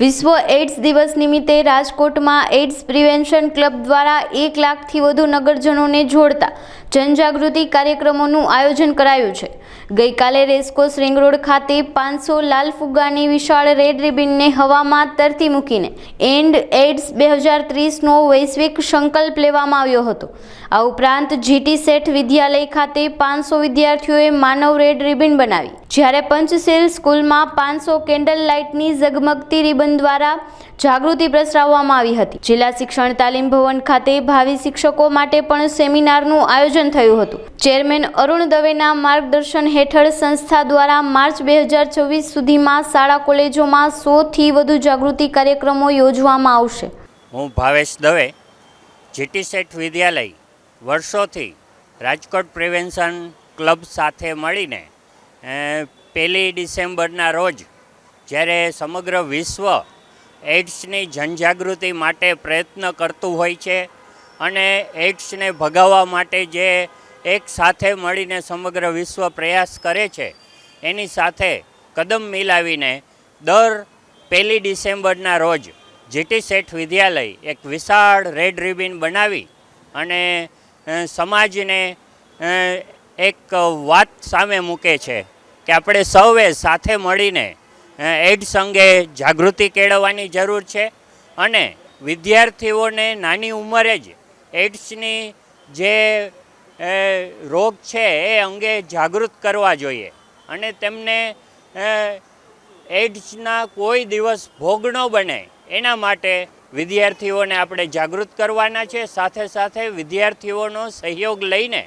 વિશ્વ એઇડ્સ દિવસ નિમિત્તે રાજકોટમાં એઇડ્સ પ્રિવેન્શન ક્લબ દ્વારા એક લાખથી વધુ નગરજનોને જોડતા જનજાગૃતિ કાર્યક્રમોનું આયોજન કરાયું છે. ગઈકાલે રેસકોર્સ રિંગ રોડ ખાતે પાંચસો લાલ ફુગ્ગાની વિશાળ રેડ રિબિનને હવામાં તરતી મૂકીને એન્ડ એઇડ્સ બે હજાર ત્રીસનો વૈશ્વિક સંકલ્પ લેવામાં આવ્યો હતો. આ ઉપરાંત જીટી સેઠ વિદ્યાલય ખાતે પાંચસો વિદ્યાર્થીઓએ માનવ રેડ રિબિન બનાવી. જ્યારે પંચશીલ સ્કૂલમાં પાંચસો કેન્ડલ લાઇટની ઝગમગતી રિબન દ્વારા જાગૃતિ પ્રસરાવવામાં આવી હતી. જિલ્લા શિક્ષણ તાલીમ ભવન ખાતે ભાવિ શિક્ષકો માટે પણ સેમિનારનું આયોજન થયું હતું. ચેરમેન અરુણ દવેના માર્ગદર્શન હેઠળ સંસ્થા દ્વારા માર્ચ બે હજાર છવ્વીસ સુધીમાં શાળા કોલેજોમાં સોથી વધુ જાગૃતિ કાર્યક્રમો યોજવામાં આવશે. હું ભાવેશ દવે, જીટી સેઠ વિદ્યાલય, વર્ષોથી રાજકોટ પ્રિવેન્શન ક્લબ સાથે મળીને પહેલી ડિસેમ્બરના રોજ જ્યારે સમગ્ર વિશ્વ એડ્સની જનજાગૃતિ માટે પ્રયત્ન કરતું હોય છે અને એડ્સને ભગાવવા માટે જે એક સાથે મળીને સમગ્ર વિશ્વ પ્રયાસ કરે છે. એની સાથે કદમ મિલાવીને દર પહેલી ડિસેમ્બરના રોજ જીટી સેઠ વિદ્યાલય એક વિશાળ રેડ રિબિન બનાવી અને સમાજને એક વાત સામે મૂકે છે કે આપણે સૌએ સાથે મળીને એડ્સ અંગે જાગૃતિ કેળવવાની જરૂર છે અને વિદ્યાર્થીઓને નાની ઉંમરે જ એડ્સની જે રોગ છે એ અંગે જાગૃત કરવા જોઈએ. અને તેમને એડ્સના કોઈ દિવસ ભોગ ન બને. એના માટે વિદ્યાર્થીઓને આપણે જાગૃત કરવાના છે. સાથે સાથે વિદ્યાર્થીઓનો સહયોગ લઈને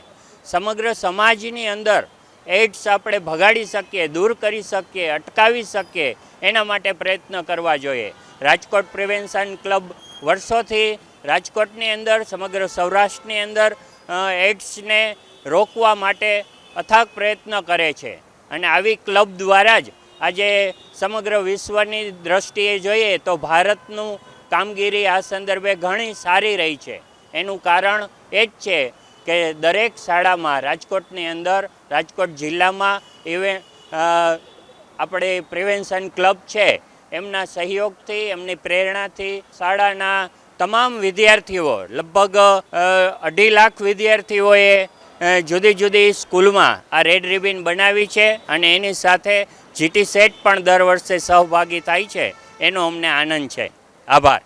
સમગ્ર સમાજની અંદર એડ્સ આપણે ભગાડી શકીએ, દૂર કરી શકીએ, અટકાવી શકીએ, એના માટે પ્રયત્ન કરવા જોઈએ. રાજકોટ પ્રિવેન્શન ક્લબ વર્ષોથી રાજકોટની અંદર, સમગ્ર સૌરાષ્ટ્રની અંદર એડ્સને રોકવા માટે અથાગ પ્રયત્ન કરે છે. અને આવી ક્લબ દ્વારા જ આજે સમગ્ર વિશ્વની દ્રષ્ટિએ જોઈએ તો ભારતનું કામગીરી આ સંદર્ભે ઘણી સારી રહી છે. એનું કારણ એ જ છે કે દરેક શાળામાં, રાજકોટની અંદર, રાજકોટ જિલ્લામાં ઇવે આપણે પ્રિવેન્શન ક્લબ છે. એમના સહયોગથી, એમની પ્રેરણાથી શાળાના તમામ વિદ્યાર્થીઓ, લગભગ અઢી લાખ વિદ્યાર્થીઓએ જુદી જુદી સ્કૂલમાં આ રેડ રિબિન બનાવી છે અને એની સાથે જીટી સેટ પણ દર વર્ષે સહભાગી થાય છે. એનો અમને આનંદ છે. આભાર.